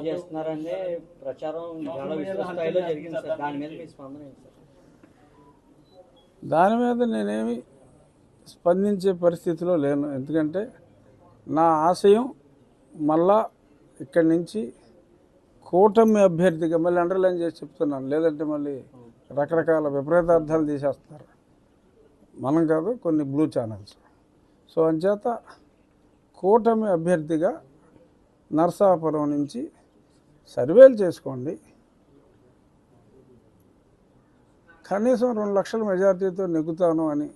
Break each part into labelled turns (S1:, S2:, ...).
S1: హత్య ప్రచారం చాలా స్థాయిలో జరిగింది సార్. దాని మీద మీ స్పందన సార్?
S2: దాని మీద నేనేమి స్పందించే పరిస్థితిలో లేను. ఎందుకంటే నా ఆశయం మళ్ళా ఇక్కడి నుంచి కూటమి అభ్యర్థిగా మళ్ళీ అండర్లైన్ చేసి చెప్తున్నాను. లేదంటే మళ్ళీ రకరకాల విపరీతార్థాలు తీసేస్తారు మనం కాదు కొన్ని బ్లూ ఛానల్స్ సో అంచేత కూటమి అభ్యర్థిగా నరసాపురం నుంచి సర్వేలు చేసుకోండి. కనీసం రెండు లక్షల మెజార్టీతో నెగ్గుతాను అని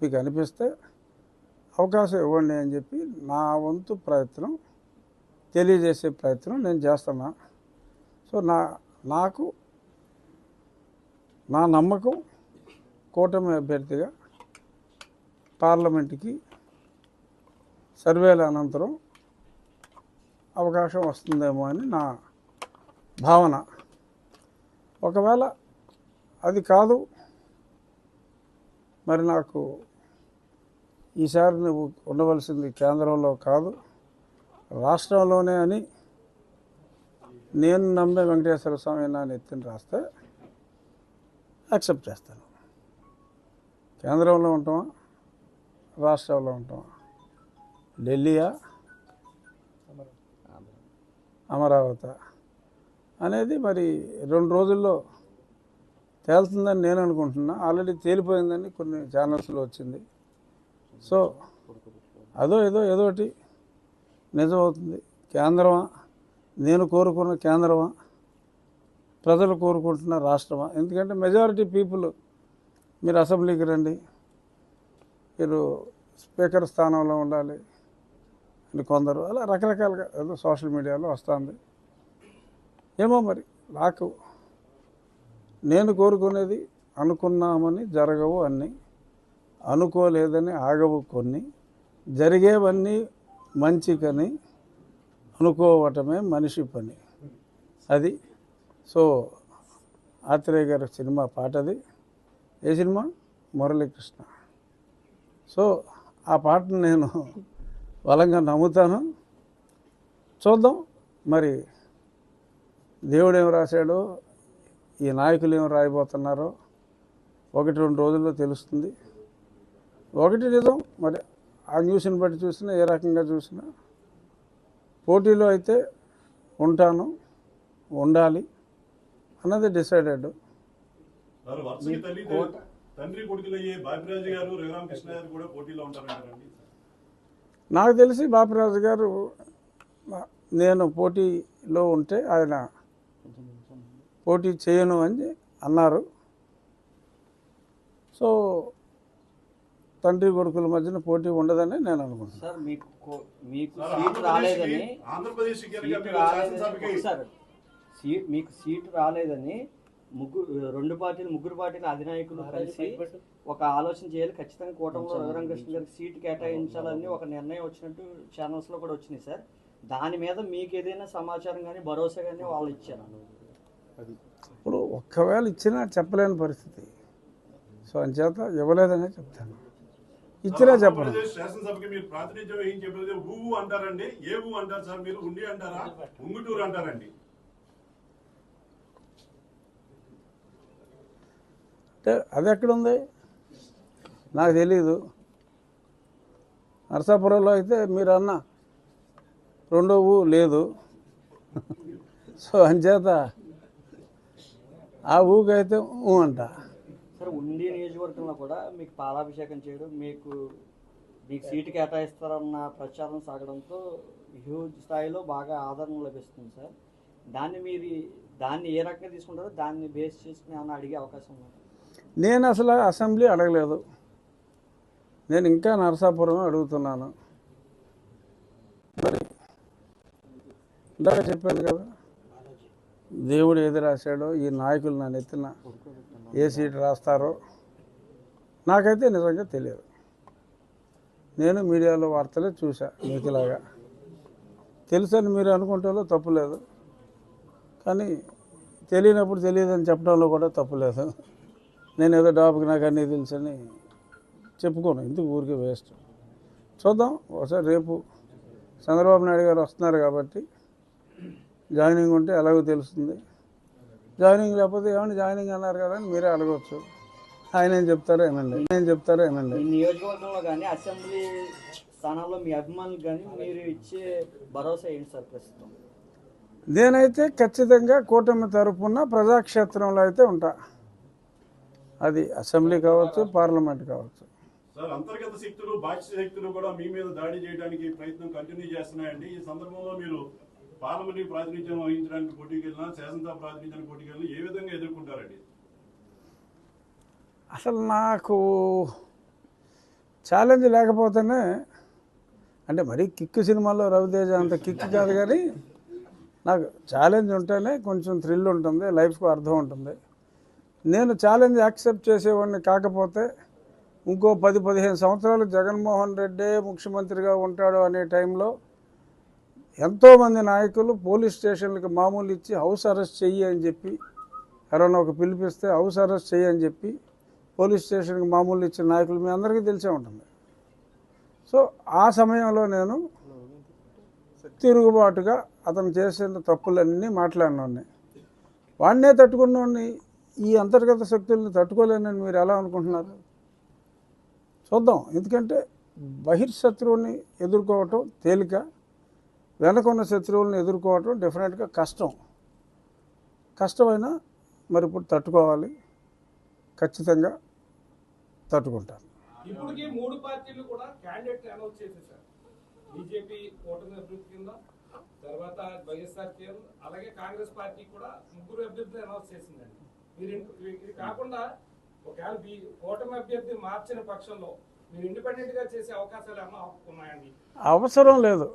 S2: మీకు అనిపిస్తే అవకాశం ఇవ్వండి అని చెప్పి నా వంతు ప్రయత్నం తెలియజేసే ప్రయత్నం నేను చేస్తున్నా. సో నా నాకు నా నమ్మకం కూటమి అభ్యర్థిగా పార్లమెంట్కి సర్వేల అనంతరం అవకాశం వస్తుందేమో అని నా భావన. ఒకవేళ అది కాదు మరి నాకు ఈసారి నువ్వు ఉండవలసింది కేంద్రంలో కాదు రాష్ట్రంలోనే అని నేను నమ్మే వెంకటేశ్వర స్వామి నా నెత్తిని రాస్తే యాక్సెప్ట్ చేస్తాను. కేంద్రంలో ఉంటామా రాష్ట్రంలో ఉంటామా ఢిల్లీయా? అమరావతి అనేది మరి రెండు రోజుల్లో తేలుతుందని నేను అనుకుంటున్నా. ఆల్రెడీ తేలిపోయిందని కొన్ని ఛానల్స్లో వచ్చింది. సో అదో ఏదో ఏదో ఒకటి నిజమవుతుంది. కేంద్రమా? నేను కోరుకున్న కేంద్రమా? ప్రజలు కోరుకుంటున్న రాష్ట్రమా? ఎందుకంటే మెజారిటీ పీపుల్ మీరు అసెంబ్లీకి రండి. మీరు స్పీకర్ స్థానంలో ఉండాలి. కొందరు అలా రకరకాలుగా ఏదో సోషల్ మీడియాలో వస్తుంది. ఏమో మరి నాకు నేను కోరుకునేది అనుకున్నామని జరగవు అన్నీ అనుకోలేదని ఆగవు కొన్ని జరిగేవన్నీ మంచికని అనుకోవటమే మనిషి పని. అది సో ఆత్రేయ గారి సినిమా పాటది. ఏ సినిమా? మురళీకృష్ణ. సో ఆ పాటను నేను బలంగా నమ్ముతాను. చూద్దాం. మరి దేవుడు ఏం రాశాడో ఈ నాయకులు ఏం రాయబోతున్నారో ఒకటి రెండు రోజుల్లో తెలుస్తుంది. ఒకటి నిజం మరి ఆ న్యూస్ని బట్టి చూసినా ఏ రకంగా చూసినా. పోటీలో అయితే ఉంటాను ఉండాలి అన్నది డిసైడెడ్.
S3: తండ్రి కొడుకులయ్యే బాపిరాజు గారు రఘురామకృష్ణ గారు కూడా పోటీలో ఉంటారంటారండి.
S2: నాకు తెలిసి బాపిరాజు గారు నేను పోటీలో ఉంటే ఆయన పోటీ చేయను అని అన్నారు. సో తండ్రి కొడుకుల మధ్యన పోటీ ఉండదని నేను అనుకుంటున్నాను.
S1: సార్ మీకు కో- మీకు
S3: సార్,
S1: సీట్ రాలేదని
S3: ఆంధ్రప్రదేశ్కి- ఆంధ్రప్రదేశ్ కనుక
S1: సీట్
S3: మీరు
S1: రాలేదని
S3: శాసనసభకి
S1: సార్ సీట్ మీకు సీట్ రాలేదని ముగ్గురు రెండు పార్టీలు ముగ్గురు పార్టీల అధినాయకులు కలిసి ఒక ఆలోచన చేయాలి. ఖచ్చితంగా కూటమిలో రఘురామకృష్ణ గారికి సీట్ కేటాయించాలని ఒక నిర్ణయం వచ్చినట్టు ఛానల్స్లో కూడా వచ్చినాయి సార్. దాని మీద మీకు ఏదైనా సమాచారం కానీ భరోసా కానీ వాళ్ళు ఇచ్చారు?
S2: ఇప్పుడు ఒక్కవేళ ఇచ్చినా చెప్పలేని పరిస్థితి. సో అంచేత ఇవ్వలేదనే చెప్తాను. ఇచ్చినా చెప్పను
S3: ఆంధ్రప్రదేశ్ శాసనసభకి మీరు ప్రాతినిధ్యం ఏం చెప్పలేదు. ఊవు అంటారండి ఏ ఊ అంటారు సార్ మీరు? ఉండి అంటారా? ఉంగుటూరు అంటారండి.
S2: అంటే అది ఎక్కడుంది నాకు తెలీదు. నరసాపురంలో అయితే మీరు అన్న రెండో ఊ లేదు. సో అంచేత ఆ ఊకైతే ఊ అంట.
S1: సార్ ఉండి నియోజకవర్గంలో కూడా మీకు పాలాభిషేకం చేయడం మీకు మీకు సీటు కేటాయిస్తారన్న ప్రచారం సాగడంతో హ్యూజ్ స్థాయిలో బాగా ఆదరణ లభిస్తుంది సార్. దాన్ని మీరు దాన్ని ఏ రకంగా తీసుకుంటారో దాన్ని బేస్ చేసుకుని అడిగే అవకాశం ఉంది?
S2: నేను అసలు అసెంబ్లీ అడగలేదు. నేను ఇంకా నరసాపురం అడుగుతున్నాను. మరి ఇందాక చెప్పాను కదా దేవుడు ఏది రాశాడో ఈ నాయకులు నన్ను ఎత్తిన ఏ సీట్ రాస్తారో నాకైతే నిజంగా తెలియదు. నేను మీడియాలో వార్తలే చూసా మీకులాగా. తెలుసని మీరు అనుకుంటేలో తప్పులేదు కానీ తెలియనప్పుడు తెలియదని చెప్పడంలో కూడా తప్పులేదు నేను ఏదో డాబుకి నాకు అన్నీ తెలుసని చెప్పుకోను ఎందుకు ఊరికే వేస్ట్ చూద్దాం ఒకసారి రేపు చంద్రబాబు నాయుడు గారు వస్తున్నారు కాబట్టి జాయినింగ్ ఉంటే ఎలాగో తెలుస్తుంది. జాయినింగ్ లేకపోతే ఏమండి జాయినింగ్ అన్నారు కదా అని మీరే అడగవచ్చు ఆయన ఏం చెప్తారో ఏనండి ఆయన ఏం చెప్తారో ఏనండి
S1: నియోజకవర్గంలో కానీ అసెంబ్లీ స్థానాల్లో మీ అభిమానులు కానీ మీరు ఇచ్చే భరోసా ఏంటి సార్ ప్రస్తుతం?
S2: నేనైతే ఖచ్చితంగా కూటమి తరపున ప్రజాక్షేత్రంలో అయితే ఉంటా. అది అసెంబ్లీ కావచ్చు పార్లమెంట్ కావచ్చు.
S3: సార్ అంతర్గత శక్తులు బాహ్య శక్తులు కూడా మీ మీద దాడి చేయడానికి ప్రయత్నం కంటిన్యూ చేస్తున్నాయండి. ఈ సందర్భంలో మీరు పార్లమెంటరీ ప్రాతినిధ్యం వహించడానికి పోటీకి వెళ్ళినా శాసనసభ ప్రాతినిధ్యానికి పోటీకి వెళ్ళినా ఏ విధంగా ఎదుర్కొంటారండి?
S2: అసలు నాకు ఛాలెంజ్ లేకపోతేనే అంటే మరీ కిక్ సినిమాలో రవితేజ అంత కిక్ కాదు కానీ నాకు ఛాలెంజ్ ఉంటేనే కొంచెం థ్రిల్ ఉంటుంది లైఫ్కు అర్థం ఉంటుంది. నేను ఛాలెంజ్ యాక్సెప్ట్ చేసేవాడిని కాకపోతే ఇంకో పది పదిహేను సంవత్సరాలు జగన్మోహన్ రెడ్డే ముఖ్యమంత్రిగా ఉంటాడు అనే టైంలో ఎంతోమంది నాయకులు పోలీస్ స్టేషన్లకు మామూలు ఇచ్చి హౌస్ అరెస్ట్ చెయ్యి అని చెప్పి ఎవరైనా ఒక పిలిపిస్తే హౌస్ అరెస్ట్ చెయ్యి అని చెప్పి పోలీస్ స్టేషన్కి మామూలు ఇచ్చిన నాయకులు మీ అందరికీ తెలిసే ఉంటుంది. సో ఆ సమయంలో నేను తిరుగుబాటుగా అతను చేసిన తప్పులన్నీ మాట్లాడినోడిని. వాడినే తట్టుకున్నోడిని ఈ అంతర్గత శక్తుల్ని తట్టుకోలేనని మీరు ఎలా అనుకుంటున్నారు? చూద్దాం. ఎందుకంటే బహిర్శత్రువుని ఎదుర్కోవటం తేలిక వెనకున్న శత్రువులను ఎదుర్కోవటం డెఫినెట్గా కష్టం. కష్టమైనా మరి ఇప్పుడు తట్టుకోవాలి. ఖచ్చితంగా తట్టుకుంటాను
S4: ఇప్పటికీ మూడు పార్టీలు కూడా క్యాండిడేట్ అనౌన్స్ చేసేసారు బీజేపీ కూటమి అభివృద్ధి కింద తర్వాత వైఎస్ఆర్ అలాగే కాంగ్రెస్ పార్టీ కూడా ముగ్గురు అభ్యర్థులు అనౌన్స్ చేసిందండి. మీరు ఇది కాకుండా ఒకవేళ మీ కూటమి అభ్యర్థి మార్చిన పక్షంలో మీరు ఇండిపెండెంట్గా చేసే అవకాశాలు ఏమో ఉన్నాయండి?
S2: అవసరం లేదు.